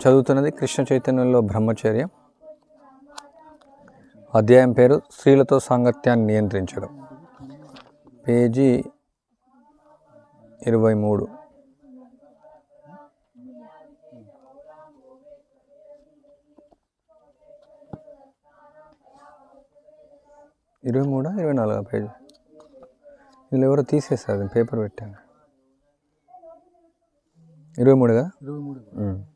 చదువుతున్నది కృష్ణ చైతన్యంలో బ్రహ్మచర్య. అధ్యాయం పేరు స్త్రీలతో సాంగత్యాన్ని నియంత్రించడం. పేజీ ఇరవై మూడు. ఇరవై మూడా? ఇరవై నాలుగా పేజీ? వీళ్ళు ఎవరో తీసేస్తారు పేపర్ పెట్టాను. ఇరవై మూడుగా? ఇరవై మూడు.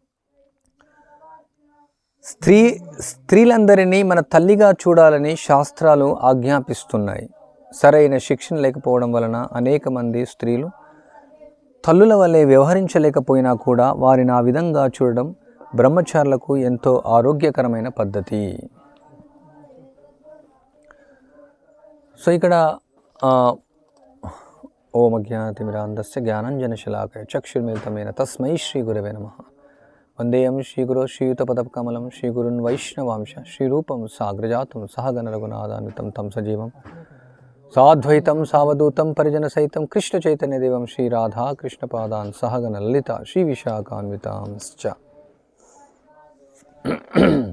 స్త్రీ స్త్రీలందరినీ మన తల్లిగా చూడాలని శాస్త్రాలు ఆజ్ఞాపిస్తున్నాయి. సరైన శిక్షణ లేకపోవడం వలన అనేక మంది స్త్రీలు తల్లుల వల్లే వ్యవహరించలేకపోయినా కూడా వారిని ఆ విధంగా చూడడం బ్రహ్మచారులకు ఎంతో ఆరోగ్యకరమైన పద్ధతి. సో ఇక్కడ ఆ, ఓం అజ్ఞాతిమిరాంధస్య జ్ఞానంజనశలాకయ చక్షుర్మిలితమైన తస్మై శ్రీ గురవే నమ. వందేయం శ్రీగురో శ్రీయుతపదకమలం శ్రీగురున్ వైష్ణవాంశ శ్రీరూపం సాగ్రజాతం సహగణ రఘునాథాన్వితం తం సజీవం సాద్వైతం సావధూతం పరిజన సహితం కృష్ణ చైతన్య దేవం శ్రీ రాధా కృష్ణ పాదాన్ సహగణ లలిత శ్రీ విశాఖాన్వితాంశ్చ.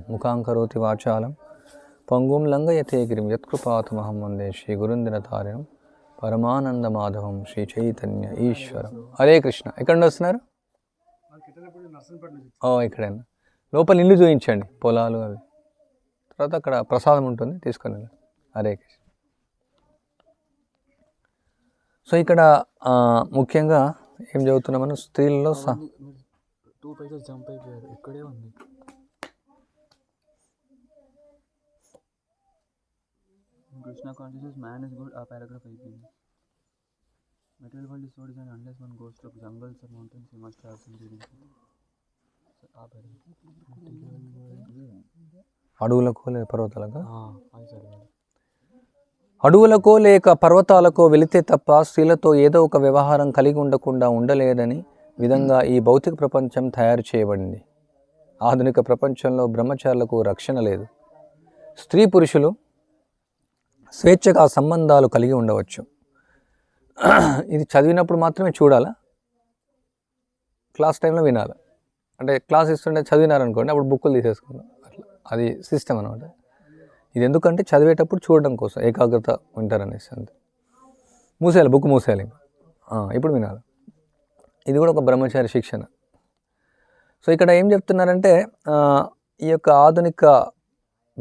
ముఖాంకరోతి వాచాలం పంగుం లంగయతే గిరిం యత్కృపాతమహం వందే శ్రీ గురుందినతారిణం పరమానంద మాధవం శ్రీ చైతన్య ఈశ్వరం. హరే కృష్ణ. ఎక్కడ వస్తున్నారు? ఇక్కడేనా? లోపల ఇల్లు చూపించండి పొలాలు అవి. తర్వాత అక్కడ ప్రసాదం ఉంటుంది తీసుకొని వెళ్ళండి. హరే కృష్ణ. సో ఇక్కడ ముఖ్యంగా ఏం చదువుతున్నాం మనం స్త్రీలలో టూ పేజెస్ జంప్ అయిపోయారు ఇక్కడే ఉంది. Krishna conscious man is good ఆ పారాగ్రాఫ్ అయిపోయింది. Is and unless one goes to jungles or mountains you must have some reading ఆ అడవులకు లేదా పర్వతాలకు? అడవులకో లేక పర్వతాలకో వెళితే తప్ప స్త్రీలతో ఏదో ఒక వ్యవహారం కలిగి ఉండకుండా ఉండలేదని విధంగా ఈ భౌతిక ప్రపంచం తయారు చేయబడింది. ఆధునిక ప్రపంచంలో బ్రహ్మచారులకు రక్షణ లేదు. స్త్రీ పురుషులు స్వేచ్ఛగా సంబంధాలు కలిగి ఉండవచ్చు. ఇది చదివినప్పుడు మాత్రమే చూడాలా? క్లాస్ టైంలో వినాలి? అంటే క్లాస్ ఇస్తుంటే చదివినారనుకోండి అప్పుడు బుక్కులు తీసేసుకుందాం. అట్లా. అది సిస్టమ్ అనమాట ఇది ఎందుకంటే చదివేటప్పుడు చూడడం కోసం ఏకాగ్రత ఉంటారనేసి అంతే. మూసేయాలి బుక్ మూసేయాలి. ఇప్పుడు వినాలి. ఇది కూడా ఒక బ్రహ్మచారి శిక్షణ. సో ఇక్కడ ఏం చెప్తున్నారంటే ఈ యొక్క ఆధునిక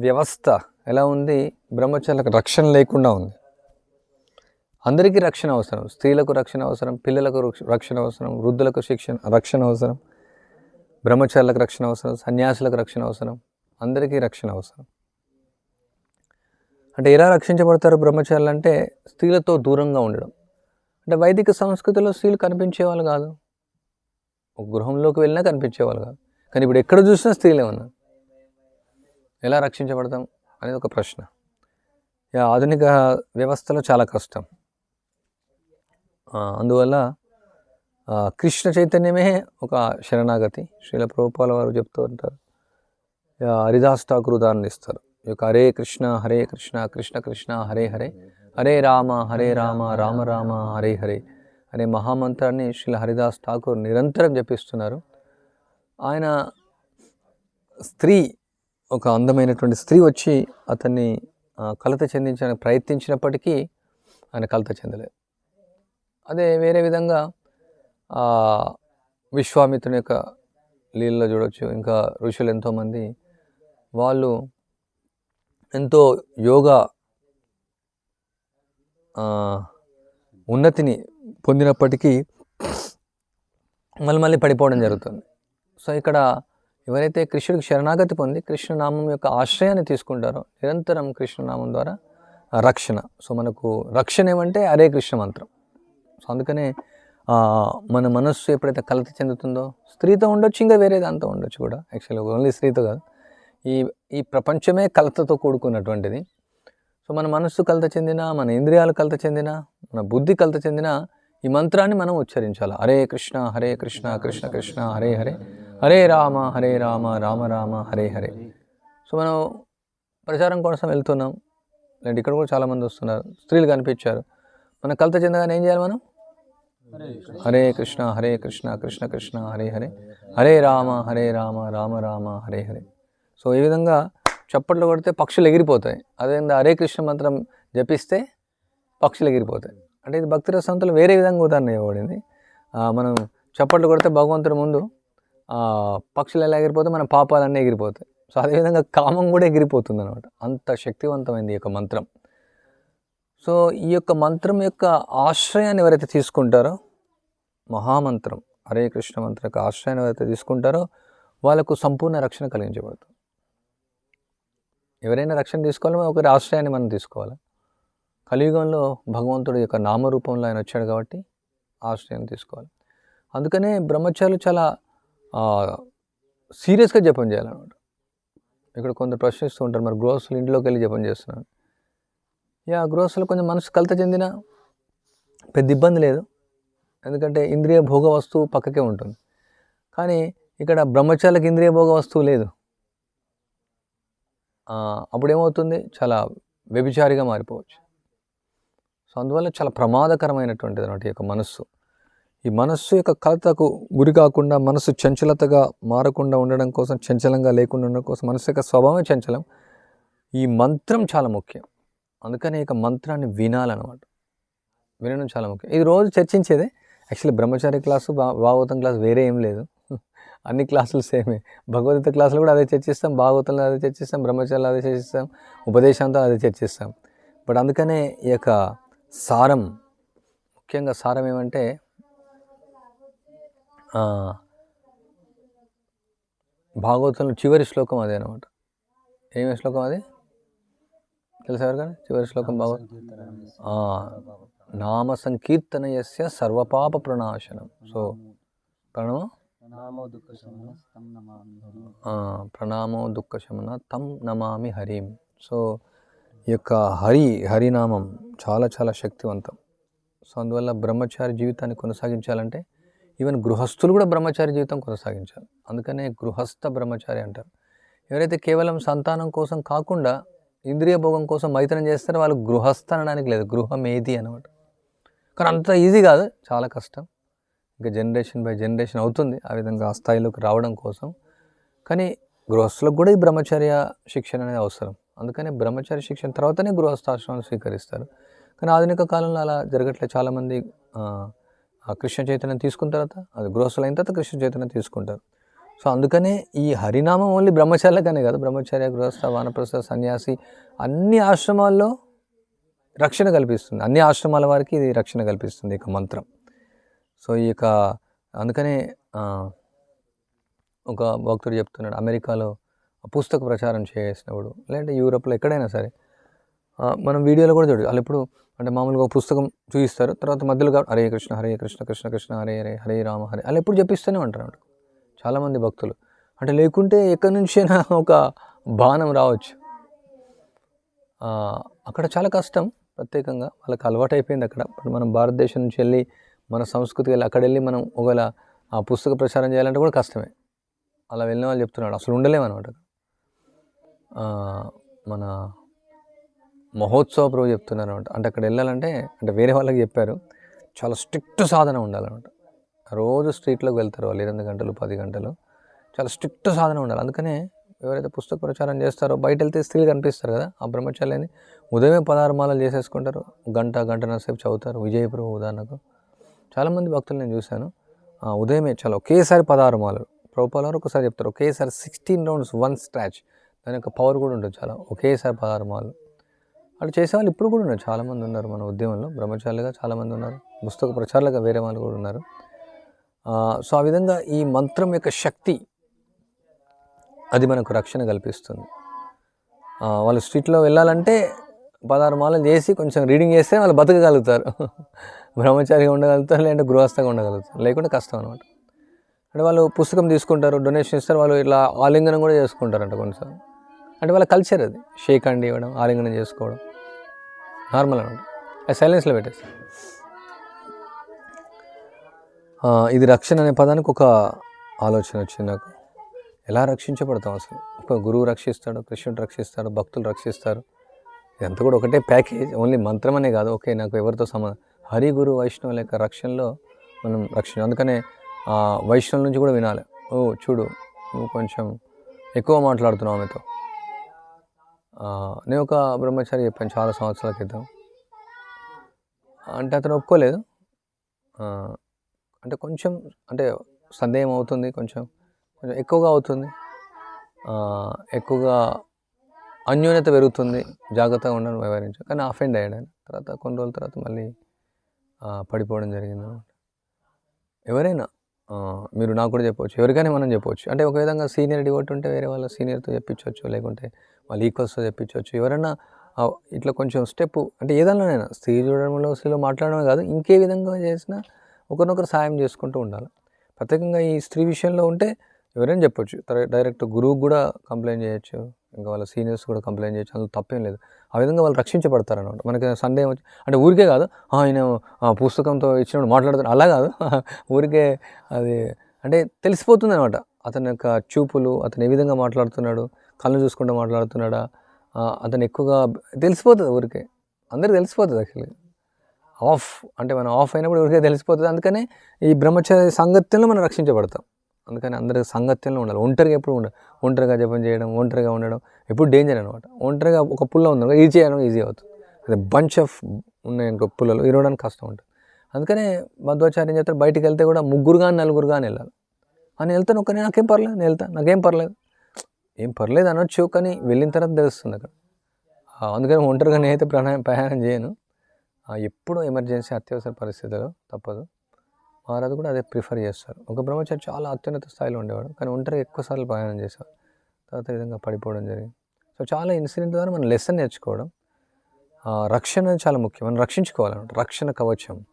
వ్యవస్థ ఎలా ఉంది? బ్రహ్మచారులకు రక్షణ లేకుండా ఉంది. అందరికీ రక్షణ అవసరం. స్త్రీలకు రక్షణ అవసరం పిల్లలకు రక్షణ అవసరం వృద్ధులకు శిక్షణ రక్షణ అవసరం బ్రహ్మచారులకు రక్షణ అవసరం సన్యాసులకు రక్షణ అవసరం అందరికీ రక్షణ అవసరం. అంటే ఎలా రక్షించబడతారు బ్రహ్మచారులు అంటే స్త్రీలతో దూరంగా ఉండడం. అంటే వైదిక సంస్కృతిలో స్త్రీలు కనిపించేవాళ్ళు కాదు. ఒక గృహంలోకి వెళ్ళినా కనిపించేవాళ్ళు కాదు. కానీ ఇప్పుడు ఎక్కడ చూసినా స్త్రీలే ఉన్నారు. ఎలా రక్షించబడతాం అనేది ఒక ప్రశ్న. ఇక ఆధునిక వ్యవస్థలో చాలా కష్టం. అందువల్ల కృష్ణ చైతన్యమే ఒక శరణాగతి. శ్రీల ప్రభుపాల వారు చెప్తూ ఉంటారు. హరిదాస్ ఠాకూర్ ఉదాహరణ ఇస్తారు. ఈ యొక్క హరే కృష్ణ హరే కృష్ణ కృష్ణ కృష్ణ హరే హరే హరే రామ హరే రామ రామ రామ హరే హరే అనే మహామంత్రాన్ని శ్రీల హరిదాస్ ఠాకూర్ నిరంతరం జపిస్తున్నారు. ఆయన స్త్రీ ఒక అందమైనటువంటి స్త్రీ వచ్చి అతన్ని కలత చెందించడానికి ప్రయత్నించినప్పటికీ ఆయన కలత చెందలేదు. అదే వేరే విధంగా విశ్వామిత్రుని యొక్క లీలలో చూడవచ్చు ఇంకా ఋషులు ఎంతోమంది వాళ్ళు ఎంతో యోగా ఉన్నతిని పొందినప్పటికీ మళ్ళీ మళ్ళీ పడిపోవడం జరుగుతుంది. సో ఇక్కడ ఎవరైతే కృష్ణుడికి శరణాగతి పొంది కృష్ణనామం యొక్క ఆశ్రయాన్ని తీసుకుంటారో నిరంతరం కృష్ణనామం ద్వారా రక్షణ. సో మనకు రక్షణ ఏమంటే హరే కృష్ణ మంత్రం. సో అందుకనే మన మనస్సు ఎప్పుడైతే కలత చెందుతుందో స్త్రీతో ఉండొచ్చు ఇంకా వేరే దాంతో ఉండొచ్చు కూడా. యాక్చువల్గా ఓన్లీ స్త్రీతో కాదు. ఈ ఈ ప్రపంచమే కలతతో కూడుకున్నటువంటిది. సో మన మనస్సు కలత చెందినా మన ఇంద్రియాలు కలత చెందినా మన బుద్ధి కలత చెందినా ఈ మంత్రాన్ని మనం ఉచ్చరించాలి. హరే కృష్ణ హరే కృష్ణ కృష్ణ కృష్ణ హరే హరే. హరే రామ హరే రామ రామ రామ హరే హరే. సో మనం ప్రచారం కోసం వెళ్తున్నాం. లేదంటే ఇక్కడ కూడా చాలామంది వస్తున్నారు. స్త్రీలు కనిపించారు. మన కలత చెందగానే ఏం చేయాలి మనం? హరే కృష్ణ హరే కృష్ణ కృష్ణ కృష్ణ హరే హరే. హరే రామ హరే రామ రామ రామ హరే హరే. సో ఈ విధంగా చప్పట్లు కొడితే పక్షులు ఎగిరిపోతాయి. అదేవిధంగా హరే కృష్ణ మంత్రం జపిస్తే పక్షులు ఎగిరిపోతాయి. అంటే ఇది భక్తి రసంతులు వేరే విధంగా ఉదాహరణ ఇవ్వబడింది. మనం చప్పట్లు కొడితే భగవంతుడి ముందు పక్షులు ఎలా ఎగిరిపోతే మన పాపాలన్నీ ఎగిరిపోతాయి. సో అదేవిధంగా కామం కూడా ఎగిరిపోతుంది అనమాట అంత శక్తివంతమైంది ఈ యొక్క మంత్రం. సో ఈ యొక్క మంత్రం యొక్క ఆశ్రయాన్ని ఎవరైతే తీసుకుంటారో మహామంత్రం హరే కృష్ణ మంత్రం యొక్క ఆశ్రయాన్ని ఎవరైతే తీసుకుంటారో వాళ్ళకు సంపూర్ణ రక్షణ కలిగించబడుతుంది. ఎవరైనా రక్షణ తీసుకోవాలి ఒకరి ఆశ్రయాన్ని మనం తీసుకోవాలి? కలియుగంలో భగవంతుడు యొక్క నామరూపంలో ఆయన వచ్చాడు కాబట్టి ఆశ్రయం తీసుకోవాలి. అందుకనే బ్రహ్మచారులు చాలా సీరియస్గా జపం చేయాలన్నమాట. ఇక్కడ కొందరు ప్రశ్నిస్తూ ఉంటారు మరి గృహస్థులు ఇంట్లోకి వెళ్ళి జపం చేస్తున్నాను యా గృహస్థులు కొంచెం మనసు కలత చెందిన పెద్ద ఇబ్బంది లేదు. ఎందుకంటే ఇంద్రియ భోగ వస్తువు పక్కకే ఉంటుంది. కానీ ఇక్కడ బ్రహ్మచారులకు ఇంద్రియ భోగ వస్తువు లేదు. అప్పుడేమవుతుంది? అప్పుడు ఏమవుతుంది చాలా వ్యభిచారిగా మారిపోవచ్చు. సో అందువల్ల చాలా ప్రమాదకరమైనటువంటిది అన్నమాట ఈ యొక్క మనస్సు. ఈ మనస్సు యొక్క కలతకు గురి కాకుండా మనస్సు చంచలతగా మారకుండా ఉండడం కోసం చంచలంగా లేకుండా ఉండడం కోసం మనస్సు యొక్క స్వభావమే చంచలం. ఈ మంత్రం చాలా ముఖ్యం. అందుకని ఇక మంత్రాన్ని వినాలన్నమాట. వినడం చాలా ముఖ్యం. ఇది రోజు చర్చించేదే. యాక్చువల్లీ బ్రహ్మచారి క్లాసు భా భాగవతం క్లాస్ వేరే ఏం లేదు. అన్ని క్లాసులు సేమే. భగవద్గీత క్లాసులు కూడా అదే చర్చిస్తాం భాగవతంలో అదే చర్చిస్తాం బ్రహ్మచారిలో అదే చర్చిస్తాం ఉపదేశంతో అదే చర్చిస్తాం. బట్ అందుకనే ఈ యొక్క సారం ముఖ్యంగా సారం ఏమంటే భాగవతంలో చివరి శ్లోకం అదే అనమాట ఏమే శ్లోకం అది? తెలుసా ఎవరికైనా చివరి శ్లోకం ఆ, నామ సంకీర్తన యస్య సర్వపాప ప్రణాశనం సో ఆ, ప్రణామో దుఃఖ శమన తం నమామి హరిం. సో ఈ యొక్క హరి హరినామం చాలా చాలా శక్తివంతం. సో అందువల్ల బ్రహ్మచారి జీవితాన్ని కొనసాగించాలంటే ఈవెన్ గృహస్థులు కూడా బ్రహ్మచారి జీవితం కొనసాగించాలి. అందుకనే గృహస్థ బ్రహ్మచారి అంటారు. ఎవరైతే కేవలం సంతానం కోసం కాకుండా ఇంద్రియ భోగం కోసం మైతనం చేస్తారు వాళ్ళు గృహస్థ అనడానికి లేదు ఏది అనమాట. కానీ అంత ఈజీ కాదు చాలా కష్టం. ఇంకా జనరేషన్ బై జనరేషన్ అవుతుంది ఆ విధంగా ఆ స్థాయిలోకి రావడం కోసం. కానీ గృహస్థులకు కూడా ఈ బ్రహ్మచర్య శిక్షణ అనేది అవసరం. అందుకని బ్రహ్మచర్య శిక్షణ తర్వాతనే గృహస్థాశ్రమం స్వీకరిస్తారు. కానీ ఆధునిక కాలంలో అలా జరగట్లే. చాలామంది ఆ, కృష్ణ చైతన్యం తీసుకున్న తర్వాత అది గృహస్థులైన తర్వాత కృష్ణ చైతన్యం తీసుకుంటారు. సో అందుకనే ఈ హరినామం ఓన్లీ బ్రహ్మచారులకనే కాదు. బ్రహ్మచర్య గృహస్థ వానప్రస్థ సన్యాసి అన్ని ఆశ్రమాల్లో రక్షణ కల్పిస్తుంది. అన్ని ఆశ్రమాల వారికి ఇది రక్షణ కల్పిస్తుంది ఇక మంత్రం. సో ఈ యొక్క అందుకనే ఒక భక్తుడు చెప్తున్నాడు అమెరికాలో పుస్తక ప్రచారం చేసినప్పుడు లేదంటే యూరోప్లో ఎక్కడైనా సరే మనం వీడియోలో కూడా చూడు వాళ్ళు ఎప్పుడు అంటే మామూలుగా ఒక పుస్తకం చూపిస్తారు తర్వాత మధ్యలో కా- హరే కృష్ణ హరే కృష్ణ కృష్ణ కృష్ణ హరే హరే హరే రామ హరే అలా ఎప్పుడు చెప్పిస్తూనే ఉంటారు చాలామంది భక్తులు. అంటే లేకుంటే ఎక్కడి నుంచైనా ఒక బాణం రావచ్చు. అక్కడ చాలా కష్టం ప్రత్యేకంగా. వాళ్ళకి అలవాటు అయిపోయింది అక్కడ. ఇప్పుడు మనం భారతదేశం నుంచి వెళ్ళి మన సంస్కృతికి వెళ్ళి అక్కడ వెళ్ళి మనం ఒకవేళ ఆ పుస్తక ప్రచారం చేయాలంటే కూడా కష్టమే. అలా వెళ్ళిన వాళ్ళు చెప్తున్నాడు అసలు ఉండలేమన్నమాట మన మహోత్సవ ప్రభు చెప్తున్నారు అనమాట అంటే అక్కడ వెళ్ళాలంటే అంటే వేరే వాళ్ళకి చెప్పారు. చాలా స్ట్రిక్ట్ సాధన ఉండాలన్నమాట. రోజు స్ట్రీట్లోకి వెళ్తారు వాళ్ళు ఎనిమిది గంటలు పది గంటలు. చాలా స్ట్రిక్ట్ సాధన ఉండాలి. అందుకనే ఎవరైతే పుస్తక ప్రచారం చేస్తారో బయట వెళ్తే స్త్రీలు కనిపిస్తారు కదా. ఆ బ్రహ్మచార్యాన్ని ఉదయమే పదహారు మాలలు చేసేసుకుంటారు. గంట గంటన్నర సేపు చదువుతారు. విజయపురం ఉదాహరణకు. చాలామంది భక్తులు నేను చూశాను. ఆ, ఉదయమే చాలా ఒకేసారి పదహారు మాలలు. ప్రభుపాలు ఒకసారి చెప్తారు ఒకేసారి సిక్స్టీన్ రౌండ్స్ వన్ స్ట్రాచ్ దాని యొక్క పవర్ కూడా ఉంటుంది చాలా. ఒకేసారి పదహారు మాలలు. వాళ్ళు చేసేవాళ్ళు ఇప్పుడు కూడా ఉన్నారు. చాలామంది ఉన్నారు మన ఉద్యమంలో. బ్రహ్మచారులుగా చాలామంది ఉన్నారు. పుస్తక ప్రచారాలుగా వేరే వాళ్ళు కూడా ఉన్నారు. సో ఆ విధంగా ఈ మంత్రం యొక్క శక్తి అది మనకు రక్షణ కల్పిస్తుంది. వాళ్ళు స్ట్రీట్లో వెళ్ళాలంటే పదహారు మాలలు చేసి కొంచెం రీడింగ్ చేస్తే వాళ్ళు బతకగలుగుతారు. బ్రహ్మచారిగా ఉండగలుగుతారు లేదంటే గృహస్థగా ఉండగలుగుతారు. లేకుంటే కష్టం అనమాట అంటే వాళ్ళు పుస్తకం తీసుకుంటారు డొనేషన్ ఇస్తారు వాళ్ళు ఇట్లా ఆలింగనం కూడా చేసుకుంటారంట కొన్నిసార్లు. అంటే వాళ్ళ కల్చర్ అది. షేక్ అండి ఇవ్వడం ఆలింగనం చేసుకోవడం. నార్మల్ అనమాట అది సైలెన్స్లో పెట్టేస్తారు. ఇది రక్షణ అనే పదానికి ఒక ఆలోచన వచ్చింది నాకు. ఎలా రక్షించబడతాం అసలు? ఒక గురువు రక్షిస్తాడు కృష్ణుడు రక్షిస్తాడు భక్తులు రక్షిస్తారు. ఇదంతా కూడా ఒకటే ప్యాకేజ్ ఓన్లీ మంత్రం అనే కాదు. ఓకే నాకు ఎవరితో సంబంధం హరి గురు వైష్ణవుల యొక్క రక్షణలో మనం రక్షణ అందుకనే ఆ, వైష్ణవుల నుంచి కూడా వినాలి. ఓ చూడు నువ్వు కొంచెం ఎక్కువ మాట్లాడుతున్నావు ఆమెతో. నేను ఒక బ్రహ్మచారి చెప్పాను చాలా సంవత్సరాల క్రితం. అంటే అతను ఒప్పుకోలేదు. అంటే కొంచెం అంటే సందేహం అవుతుంది కొంచెం కొంచెం ఎక్కువగా అవుతుంది. ఎక్కువగా అన్యోన్యత పెరుగుతుంది. జాగ్రత్తగా ఉండడం వ్యవహరించు కానీ అఫెండ్ అయ్యాడు ఆయన తర్వాత కొన్ని రోజుల తర్వాత మళ్ళీ పడిపోవడం జరిగింది అనమాట. ఎవరైనా మీరు నాకు కూడా చెప్పవచ్చు. ఎవరికైనా మనం చెప్పవచ్చు. అంటే ఒక విధంగా సీనియర్ డివోట్ ఉంటే వేరే వాళ్ళ సీనియర్తో చెప్పించవచ్చు. లేకుంటే వాళ్ళ ఈక్వల్స్తో చెప్పించవచ్చు. ఎవరైనా ఇట్లా కొంచెం స్టెప్ అంటే ఏదైనా స్త్రీ చూడడంలో స్త్రీలో మాట్లాడడమే కాదు. ఇంకే విధంగా చేసినా ఒకరినొకరు సాయం చేసుకుంటూ ఉండాలి. ప్రత్యేకంగా ఈ స్త్రీ విషయంలో ఉంటే ఎవరైనా చెప్పొచ్చు. డైరెక్ట్ గురువుకు కూడా కంప్లైంట్ చేయొచ్చు. ఇంకా వాళ్ళ సీనియర్స్ కూడా కంప్లైంట్ చేయొచ్చు. అందులో తప్పేం లేదు. ఆ విధంగా వాళ్ళు రక్షించబడతారు అనమాట మనకి సందేహం వచ్చి అంటే ఊరికే కాదు ఆయన ఆ, పుస్తకంతో ఇచ్చినప్పుడు మాట్లాడుతారు అలా కాదు. ఊరికే అది అంటే తెలిసిపోతుంది అనమాట అతని యొక్క చూపులు అతను ఏ విధంగా మాట్లాడుతున్నాడు కళ్ళు చూసుకుంటూ మాట్లాడుతున్నాడా అతను ఎక్కువగా తెలిసిపోతుంది ఊరికే. అందరికి తెలిసిపోతుంది యాక్చువల్లీ. ఆఫ్ అంటే మనం ఆఫ్ అయినప్పుడు ఊరికే తెలిసిపోతుంది. అందుకనే ఈ బ్రహ్మచారి సాంగత్యంలో మనం రక్షించబడతాం. అందుకని అందరికీ సాంగత్యంలో ఉండాలి. ఒంటరిగా ఎప్పుడు ఉండాలి ఒంటరిగా జపం చేయడం ఒంటరిగా ఉండడం ఎప్పుడు డేంజర్ అనమాట. ఒంటరిగా ఒక పుల్ల ఉంది ఈజీ చేయడం ఈజీ అవుతుంది. అదే బంచ్ ఆఫ్ ఉన్నాయి ఇంకో పుల్లలు ఇరవడానికి కష్టం ఉంటుంది. అందుకనే మధ్వాచార్యం చెప్తారు బయటికి వెళ్తే కూడా ముగ్గురు కానీ నలుగురు కానీ వెళ్ళాలి. అని వెళ్తాను ఒక్కనే నాకేం పర్లేదు నేను వెళ్తాను నాకేం పర్లేదు. ఏం పర్లేదు అనొచ్చు కానీ వెళ్ళిన తర్వాత తెలుస్తుంది అక్కడ. అందుకని ఒంటరిగా నేనైతే ప్రయాణం ప్రయాణం చేయను. ఎప్పుడో ఎమర్జెన్సీ అత్యవసర పరిస్థితుల్లో తప్పదు. మహారాజు కూడా అదే ప్రిఫర్ చేస్తారు. ఒక బ్రహ్మచారి చాలా అత్యున్నత స్థాయిలో ఉండేవాడు కానీ ఒంటరి ఎక్కువసార్లు ప్రయాణం చేసేవాడు. తర్వాత విధంగా పడిపోవడం జరిగింది. సో చాలా ఇన్సిడెంట్ ద్వారా మనం లెసన్ నేర్చుకోవడం రక్షణ అనేది చాలా ముఖ్యం. మనం రక్షించుకోవాలన్నమాట. రక్షణ కవచం.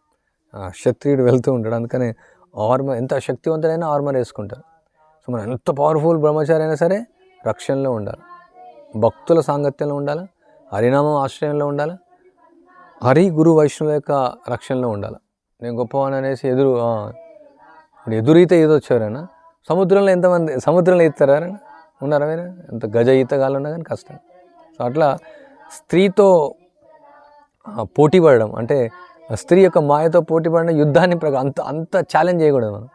క్షత్రియుడు వెళ్తూ ఉంటాడు అందుకని ఆర్మర్ ఎంత శక్తివంతుడైనా ఆర్మర్ వేసుకుంటారు. సో మనం ఎంత పవర్ఫుల్ బ్రహ్మచారి అయినా సరే రక్షణలో ఉండాలి. భక్తుల సాంగత్యంలో ఉండాలి? హరినామం ఆశ్రయంలో ఉండాలి? హరి గురు వైష్ణవ యొక్క రక్షణలో ఉండాలి. నేను గొప్పవాణి అనేసి ఎదురు ఇప్పుడు ఎదురైతే ఈత వచ్చారైనా? సముద్రంలో ఎంతమంది సముద్రంలో ఈతారా ఉన్నారా వేరే ఎంత గజ ఈత ఉన్నా కానీ కష్టం. సో అట్లా స్త్రీతో పోటీ పడడం అంటే స్త్రీ యొక్క మాయతో పోటీ పడిన యుద్ధాన్ని ప్రక అంత అంత ఛాలెంజ్ చేయకూడదు మనం.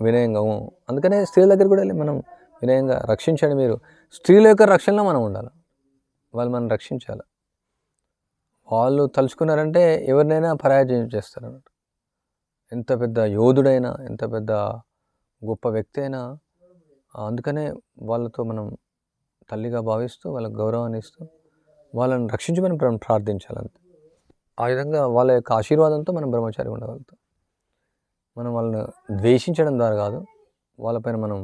వినయంగా అందుకనే స్త్రీల దగ్గర కూడా వెళ్ళి మనం వినయంగా రక్షించండి మీరు. స్త్రీల యొక్క రక్షణలో మనం ఉండాలి. వాళ్ళు మనం రక్షించాలి. వాళ్ళు తలుచుకున్నారంటే ఎవరినైనా పరాజయం చేస్తారు అన్నట్టు ఎంత పెద్ద యోధుడైనా ఎంత పెద్ద గొప్ప వ్యక్తి అయినా అందుకనే వాళ్ళతో మనం తల్లిగా భావిస్తూ వాళ్ళకి గౌరవాన్ని ఇస్తూ వాళ్ళని రక్షించమని మనం ప్రార్థించాలంతే. ఆ విధంగా వాళ్ళ యొక్క ఆశీర్వాదంతో మనం బ్రహ్మచారి ఉండగలుగుతాం. మనం వాళ్ళని ద్వేషించడం ద్వారా కాదు వాళ్ళపైన మనం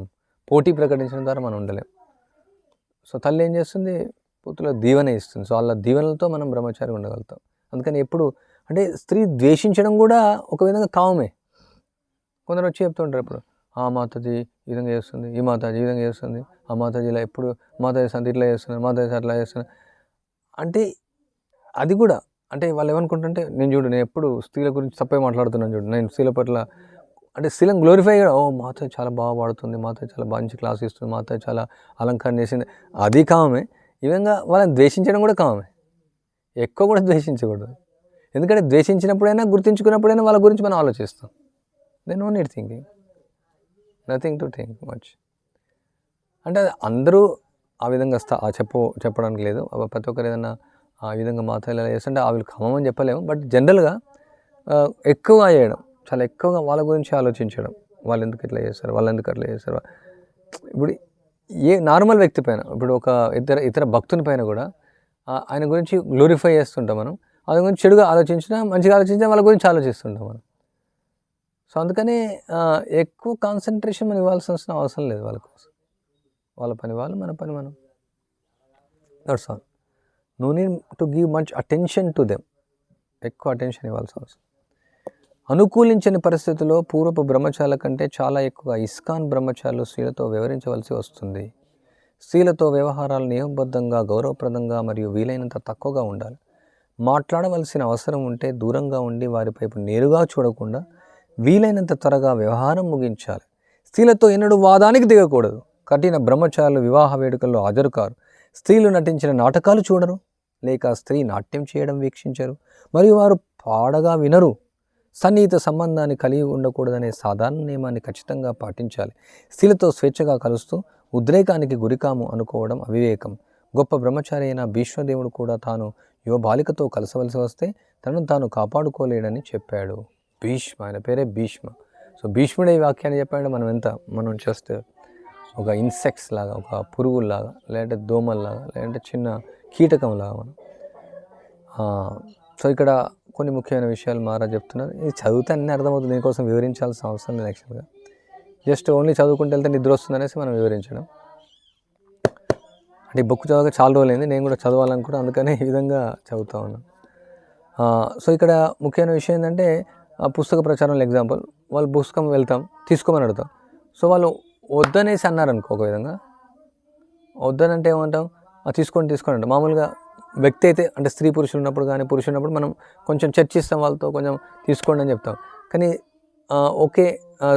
పోటీ ప్రకటించడం ద్వారా మనం ఉండలేం. సో తల్లి ఏం చేస్తుంది? పూర్తిలో దీవెన ఇస్తుంది. సో వాళ్ళ దీవెనలతో మనం బ్రహ్మచారి ఉండగలుగుతాం. అందుకని ఎప్పుడు అంటే స్త్రీ ద్వేషించడం కూడా ఒక విధంగా కావమే కొందరు వచ్చి చెప్తుంటారు ఇప్పుడు ఆ మాతాజీ ఈ విధంగా చేస్తుంది ఈ మాతాజీ ఈ విధంగా చేస్తుంది ఆ మాతాజీ ఇలా ఎప్పుడు మాతాజీ సంత ఇట్లా చేస్తున్నారు మాతాజీ అట్లా చేస్తున్నారు అంటే అది కూడా అంటే వాళ్ళు ఏమనుకుంటుంటే నేను చూడు నేను ఎప్పుడు స్త్రీల గురించి తప్పే మాట్లాడుతున్నాను చూడు నేను స్త్రీల పట్ల అంటే స్త్రీలను గ్లోరిఫై ఓ మాత చాలా బాగా పాడుతుంది మాత చాలా మంచి క్లాస్ ఇస్తుంది మాత చాలా అలంకరణ చేసింది. అది కామే ఈ విధంగా వాళ్ళని ద్వేషించడం కూడా కామే. ఎక్కువ కూడా ద్వేషించకూడదు. ఎందుకంటే ద్వేషించినప్పుడైనా గుర్తించుకున్నప్పుడైనా వాళ్ళ గురించి మనం ఆలోచిస్తాం. They no need thinking nothing to think much అంటే అందరూ ఆ విధంగా స్థా చెప్పు చెప్ప చెప్పడానికి లేదు. ప్రతి ఒక్కరు ఏదైనా ఆ విధంగా మాత్రం చేస్తుంటే ఆ వీళ్ళు అని చెప్పలేము. బట్ జనరల్గా ఎక్కువ చేయడం. చాలా ఎక్కువగా వాళ్ళ గురించి ఆలోచించడం. వాళ్ళు ఎందుకు ఇట్లా చేస్తారు? వాళ్ళు ఎందుకు అట్లా చేస్తారు? ఇప్పుడు ఏ నార్మల్ వ్యక్తి పైన ఇప్పుడు ఒక ఇతర ఇతర భక్తుని పైన కూడా ఆయన గురించి గ్లోరిఫై చేస్తుంటాం మనం. ఆయన గురించి చెడుగా ఆలోచించినా మంచిగా ఆలోచించినా వాళ్ళ గురించి ఆలోచిస్తుంటాం మనం. సో అందుకని ఎక్కువ కాన్సన్ట్రేషన్ మనం ఇవ్వాల్సిన అవసరం లేదు వాళ్ళ కోసం. వాళ్ళ పని వాళ్ళు మన పని మనం. That's all no need to give much attention to them ఎక్కువ అటెన్షన్ ఇవ్వాల్సిన అవసరం. అనుకూలించని పరిస్థితుల్లో పూర్వపు బ్రహ్మచారుల కంటే చాలా ఎక్కువ ఇస్కాన్ బ్రహ్మచారులు స్త్రీలతో వివరించవలసి వస్తుంది. స్త్రీలతో వ్యవహారాలు నియమబద్ధంగా గౌరవప్రదంగా మరియు వీలైనంత తక్కువగా ఉండాలి. మాట్లాడవలసిన అవసరం ఉంటే దూరంగా ఉండి వారిపైపు నేరుగా చూడకుండా వీలైనంత త్వరగా వ్యవహారం ముగించాలి. స్త్రీలతో ఎన్నడూ వాదానికి దిగకూడదు. కఠిన బ్రహ్మచారులు వివాహ వేడుకల్లో హాజరు కారు స్త్రీలు నటించిన నాటకాలు చూడరు. లేక స్త్రీ నాట్యం చేయడం వీక్షించరు. మరియు వారు పాడగా వినరు. సన్నిహిత సంబంధాన్ని కలిగి ఉండకూడదనే సాధారణ నియమాన్ని ఖచ్చితంగా పాటించాలి. స్త్రీలతో స్వేచ్ఛగా కలుస్తూ ఉద్రేకానికి గురికాము అనుకోవడం అవివేకం. గొప్ప బ్రహ్మచారి అయిన భీష్మదేవుడు కూడా తాను యువ బాలికతో కలసవలసి వస్తే తనను తాను కాపాడుకోలేడని చెప్పాడు. భీష్మ ఆయన పేరే భీష్మ. సో భీష్ముడే ఈ వాక్యాన్ని చెప్పాడు. మనం ఎంత మనం జస్ట్ ఒక ఇన్సెక్ట్స్ లాగా ఒక పురుగుల్లాగా లేదంటే దోమల్లాగా లేదంటే చిన్న కీటకంలాగా మనం. సో ఇక్కడ కొన్ని ముఖ్యమైన విషయాలు మహారాజ్ చెప్తున్నారు. ఇది చదివితే అన్నీ అర్థమవుతుంది. దీనికోసం వివరించాల్సిన అవసరం లేదు యాక్చువల్గా జస్ట్ ఓన్లీ చదువుకుంటే వెళ్తే నిద్ర వస్తుంది అనేసి మనం వివరించడం. అంటే ఈ బుక్ చదవక చాలా రోజులైంది నేను కూడా చదవాలనుకుంటే అందుకనే ఈ విధంగా చదువుతా ఉన్నాను. సో ఇక్కడ ముఖ్యమైన విషయం ఏంటంటే ఆ పుస్తక ప్రచారంలో ఎగ్జాంపుల్ వాళ్ళు పుస్తకం వెళ్తాం తీసుకోమని అడుగుతాం. సో వాళ్ళు వద్దనేసి అన్నారు అనుకో ఒక విధంగా వద్దనంటే ఏమంటాం? "ఆ, తీసుకోండి తీసుకోండి అంటే. మామూలుగా వ్యక్తి అయితే అంటే స్త్రీ పురుషులు ఉన్నప్పుడు కానీ పురుషులు ఉన్నప్పుడు మనం కొంచెం చర్చిస్తాం వాళ్ళతో కొంచెం తీసుకోండి అని చెప్తాం. కానీ ఓకే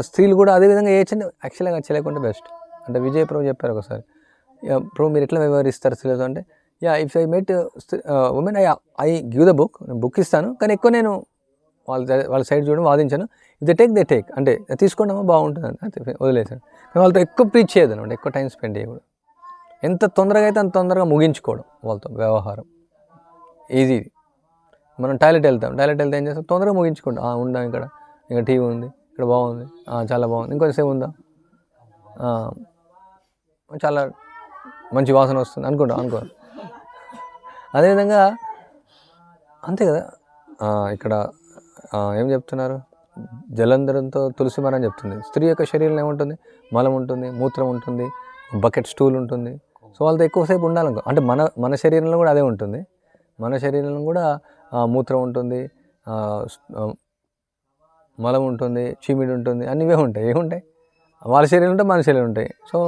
స్త్రీలు కూడా అదే విధంగా చేయొచ్చండి. యాక్చువల్గా చేయలేకుంటే బెస్ట్ అంటే విజయ్ ప్రభు చెప్పారు ఒకసారి. "యా, ప్రభు మీరు ఎట్లా వ్యవహరిస్తారు స్త్రీలతో అంటే yeah if I mate women I I give the book నేను బుక్ ఇస్తాను కానీ ఎక్కువ నేను వాళ్ళ వాళ్ళ సైడ్ చూడడం వాదించాను. If the take they take అంటే తీసుకోవడమో బాగుంటుంది అంతే వదిలేసాను వాళ్ళతో ఎక్కువ ప్రీచ్ చేయదు అనమాట ఎక్కువ టైం స్పెండ్ చేయకూడదు. ఎంత తొందరగా అయితే అంత తొందరగా ముగించుకోవడం వాళ్ళతో వ్యవహారం. ఈజీ మనం టాయిలెట్ వెళ్తాం. టాయిలెట్ వెళ్తే ఏం చేస్తాం? తొందరగా ముగించుకుంటాం. ఉందాం ఇక్కడ. ఇంకా టీవీ ఉంది. ఇక్కడ బాగుంది. చాలా బాగుంది. ఇంకొంచెంసేపు ఉందా. చాలా మంచి వాసన వస్తుంది. అనుకుంటాం అనుకో అదేవిధంగా అంతే కదా. ఇక్కడ ఏం చెప్తున్నారు? జలంధరంతో తులసి మరం చెప్తుంది. స్త్రీ యొక్క శరీరంలో ఏముంటుంది? మలం ఉంటుంది మూత్రం ఉంటుంది బకెట్ స్టూల్ ఉంటుంది. సో వాళ్ళతో ఎక్కువసేపు ఉండాలనుకో అంటే మన మన శరీరంలో కూడా అదే ఉంటుంది. మన శరీరంలో కూడా మూత్రం ఉంటుంది మలం ఉంటుంది చీమిడి ఉంటుంది అన్నివే ఉంటాయి. ఏముంటాయి వాళ్ళ శరీరం ఉంటే మన శరీరం ఉంటాయి. సో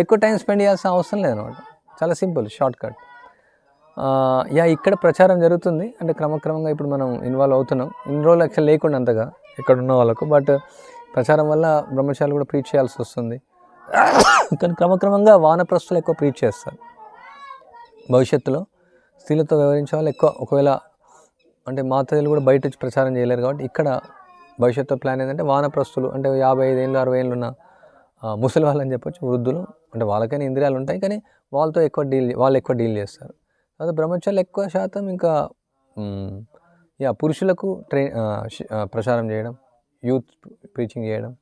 ఎక్కువ టైం స్పెండ్ చేయాల్సిన అవసరం లేదనమాట చాలా సింపుల్ షార్ట్ కట్. యా ఇక్కడ ప్రచారం జరుగుతుంది. అంటే క్రమక్రమంగా ఇప్పుడు మనం ఇన్వాల్వ్ అవుతున్నాం. ఇన్ని రోజులు యాక్చువల్ లేకుండా అంతగా ఇక్కడ ఉన్న వాళ్ళకు. బట్ ప్రచారం వల్ల బ్రహ్మచారులు కూడా ప్రీచ్ చేయాల్సి వస్తుంది. కానీ క్రమక్రమంగా వానప్రస్తులు ఎక్కువ ప్రీచ్ చేస్తారు. భవిష్యత్తులో స్త్రీలతో వ్యవహరించే వాళ్ళు ఎక్కువ ఒకవేళ అంటే మాతృలు కూడా బయట వచ్చి ప్రచారం చేయలేరు కాబట్టి ఇక్కడ భవిష్యత్తు ప్లాన్ ఏంటంటే వానప్రస్తులు అంటే యాభై ఐదు ఏళ్ళు అరవై ఏళ్ళు ఉన్న ముసలి వాళ్ళని చెప్పొచ్చు వృద్ధులు. అంటే వాళ్ళకైనా ఇంద్రియాలు ఉంటాయి కానీ వాళ్ళతో ఎక్కువ డీల్ వాళ్ళు ఎక్కువ డీల్ చేస్తారు. అదే బ్రహ్మచర్యలు ఎక్కువ శాతం ఇంకా యా పురుషులకు ట్రై ప్రచారం చేయడం యూత్ ప్రీచింగ్ చేయడం.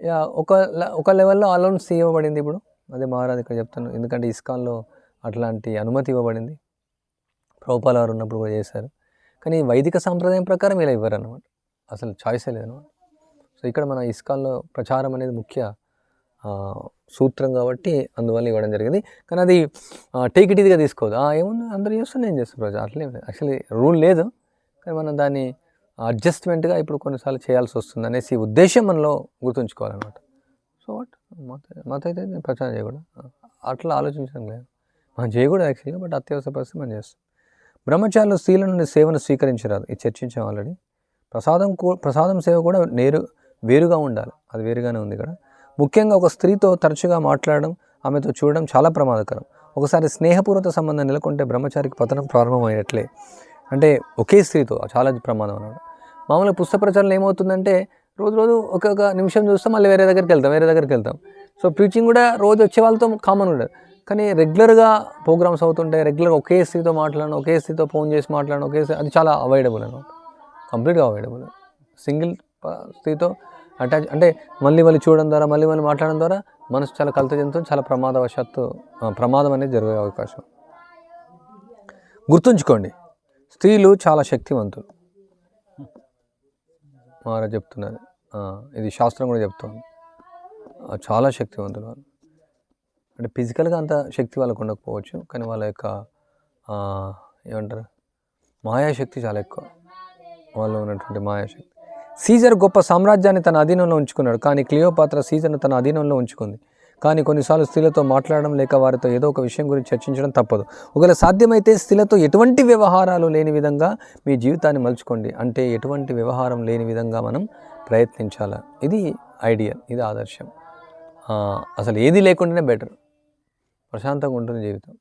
యా ఒక ఒక లెవెల్లో అలౌన్స్ ఇవ్వబడింది ఇప్పుడు. అదే మహారాజ్ ఇక్కడ చెప్తాను ఎందుకంటే ఇస్కాన్లో అట్లాంటి అనుమతి ఇవ్వబడింది. ప్రభుపాల వారు ఉన్నప్పుడు కూడా చేశారు. కానీ వైదిక సాంప్రదాయం ప్రకారం ఇలా ఇవ్వరు అనమాట అసలు చాయిసే లేదనమాట సో ఇక్కడ మన ఇస్కాన్లో ప్రచారం అనేది ముఖ్య సూత్రం కాబట్టి అందువల్ల ఇవ్వడం జరిగింది. కానీ అది టేక్ ఇట్ ఇదిగా తీసుకోదు ఏముంది? అందరూ చేస్తున్నా నేను చేస్తాను ప్రజా అట్లే యాక్చువల్లీ రూల్ లేదు. కానీ మనం దాన్ని అడ్జస్ట్మెంట్గా ఇప్పుడు కొన్నిసార్లు చేయాల్సి వస్తుంది అనేసి ఉద్దేశం మనలో గుర్తుంచుకోవాలన్నమాట. So what? మత అయితే నేను ప్రచారం చేయకూడదు. అట్లా ఆలోచించడం లేదు. మనం చేయకూడదు యాక్చువల్గా బట్ అత్యవసర పరిస్థితి మనం చేస్తాం. బ్రహ్మచారులు స్త్రీల నుండి సేవను స్వీకరించరాదు. ఇది చర్చించాం ఆల్రెడీ. ప్రసాదం ప్రసాదం సేవ కూడా నేరు వేరుగా ఉండాలి. అది వేరుగానే ఉంది ఇక్కడ. ముఖ్యంగా ఒక స్త్రీతో తరచుగా మాట్లాడడం ఆమెతో చూడడం చాలా ప్రమాదకరం. ఒకసారి స్నేహపూర్వక సంబంధం నెలకొంటే బ్రహ్మచారికి పతనం ప్రారంభమైనట్లే. అంటే ఒకే స్త్రీతో చాలా ప్రమాదం అన్నమాట. మామూలుగా పుస్తక ప్రచారంలో ఏమవుతుందంటే రోజు రోజు ఒక్కొక్క నిమిషం చూస్తాం మళ్ళీ వేరే దగ్గరికి వెళ్తాం వేరే దగ్గరికి వెళ్తాం. సో ప్రీచింగ్ కూడా రోజు వచ్చే వాళ్ళతో కామన్ ఉండదు. కానీ రెగ్యులర్గా ప్రోగ్రామ్స్ అవుతుంటాయి రెగ్యులర్గా ఒకే స్థితితో మాట్లాడడం ఒకే స్థితితో ఫోన్ చేసి మాట్లాడడం ఒకే అది చాలా అవైడబుల్ అనమాట. కంప్లీట్గా అవైడబుల్ సింగిల్ స్త్రీతో అటాచ్ అంటే మళ్ళీ మళ్ళీ చూడడం ద్వారా మళ్ళీ మళ్ళీ మాట్లాడడం ద్వారా మనసు చాలా కలత చెందుతుంది చాలా ప్రమాదవశాత్తు ప్రమాదం అనేది జరిగే అవకాశం. గుర్తుంచుకోండి స్త్రీలు చాలా శక్తివంతులు. మహారాజ్ చెప్తున్నారు. ఇది శాస్త్రం కూడా చెప్తుంది. చాలా శక్తివంతులు వాళ్ళు. అంటే ఫిజికల్గా అంత శక్తి వాళ్ళకు ఉండకపోవచ్చు కానీ వాళ్ళ యొక్క ఏమంటారు మాయాశక్తి చాలా ఎక్కువ. వాళ్ళు ఉన్నటువంటి మాయాశక్తి. సీజర్ గొప్ప సామ్రాజ్యాన్ని తన అధీనంలో ఉంచుకున్నాడు కానీ క్లియోపాత్ర సీజర్ను తన అధీనంలో ఉంచుకుంది. కానీ కొన్నిసార్లు స్త్రీలతో మాట్లాడడం లేక వారితో ఏదో ఒక విషయం గురించి చర్చించడం తప్పదు. ఒకవేళ సాధ్యమైతే స్త్రీలతో ఎటువంటి వ్యవహారాలు లేని విధంగా మీ జీవితాన్ని మలుచుకోండి. అంటే ఎటువంటి వ్యవహారం లేని విధంగా మనం ప్రయత్నించాలి? ఇది ఐడియల్ ఇది ఆదర్శం. అసలు ఏది లేకుండానే బెటర్. ప్రశాంతంగా ఉంటుంది జీవితం.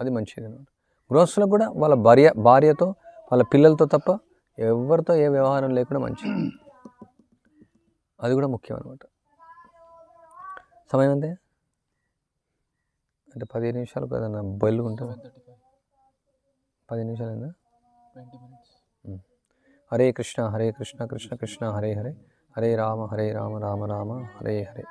అది మంచిది అనమాట. గృహస్థులకు కూడా వాళ్ళ భార్య భార్యతో వాళ్ళ పిల్లలతో తప్ప ఎవరితో ఏ వ్యవహారం లేకుండా మంచిది. అది కూడా ముఖ్యం అనమాట. సమయం అంతే అంటే పదిహేను నిమిషాలు ఏదైనా బయలు ఉంటుంది సెవెన్ థర్టీ ఫైవ్ పది నిమిషాలు అయిందా హరే కృష్ణ హరే కృష్ణ కృష్ణ కృష్ణ హరే హరే. హరే రామ హరే రామ రామ రామ హరే హరే.